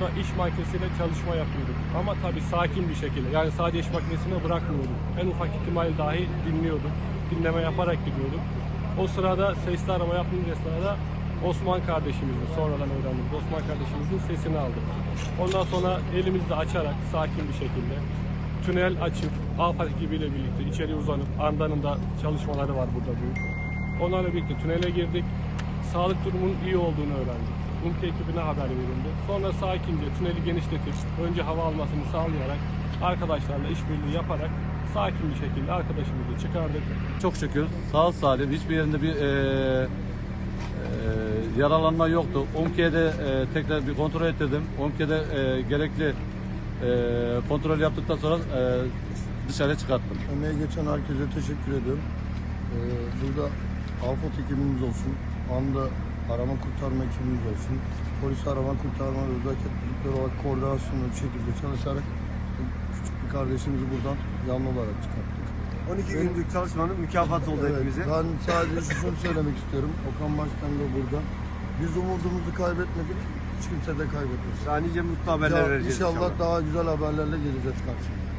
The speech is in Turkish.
burada iş makinesiyle çalışma yapıyorduk. Ama tabii sakin bir şekilde. Yani sadece iş makinesine bırakmıyorduk. En ufak ihtimal dahi dinliyorduk. Dinleme yaparak gidiyorduk. O sırada sesli arama yaptığımız esnada Osman kardeşimizin, sonradan öğrendik. Osman kardeşimizin sesini aldık. Ondan sonra elimizle açarak sakin bir şekilde tünel açıp AFAD ekibiyle birlikte içeri uzanıp Anda'nın da çalışmaları var burada büyük. Onlarla birlikte tünele girdik. Sağlık durumunun iyi olduğunu öğrendik. UMKE ekibine haber verildi. Sonra sakince tüneli genişletip önce hava almasını sağlayarak arkadaşlarla işbirliği yaparak sakin bir şekilde arkadaşımızı çıkardık. Çok şükür sağ salim hiçbir yerinde bir e, e, yaralanma yoktu. Umke'de e, tekrar bir kontrol ettirdim. Umke'de e, gerekli e, kontrol yaptıktan sonra e, dışarı çıkarttım. Emeği geçen herkese teşekkür ediyorum. Ee, burada AFAD ekibimiz olsun, anda arama kurtarma ekibimiz olsun, polis arama kurtarma ve özel birlikler olarak koordinasyonlu bir şekilde çalışarak küçük bir kardeşimizi buradan yanlı olarak çıkarttık. 12 günlük çalışmanın mükafatı oldu Evet, hepimize. ben sadece şunu söylemek istiyorum. Okan Başkan da burada. Biz umudumuzu kaybetmedik, hiç kimse de kaybetmesin. Daha nice mutlu haberler Ya, vereceğiz inşallah daha güzel haberlerle geleceğiz karşınıza.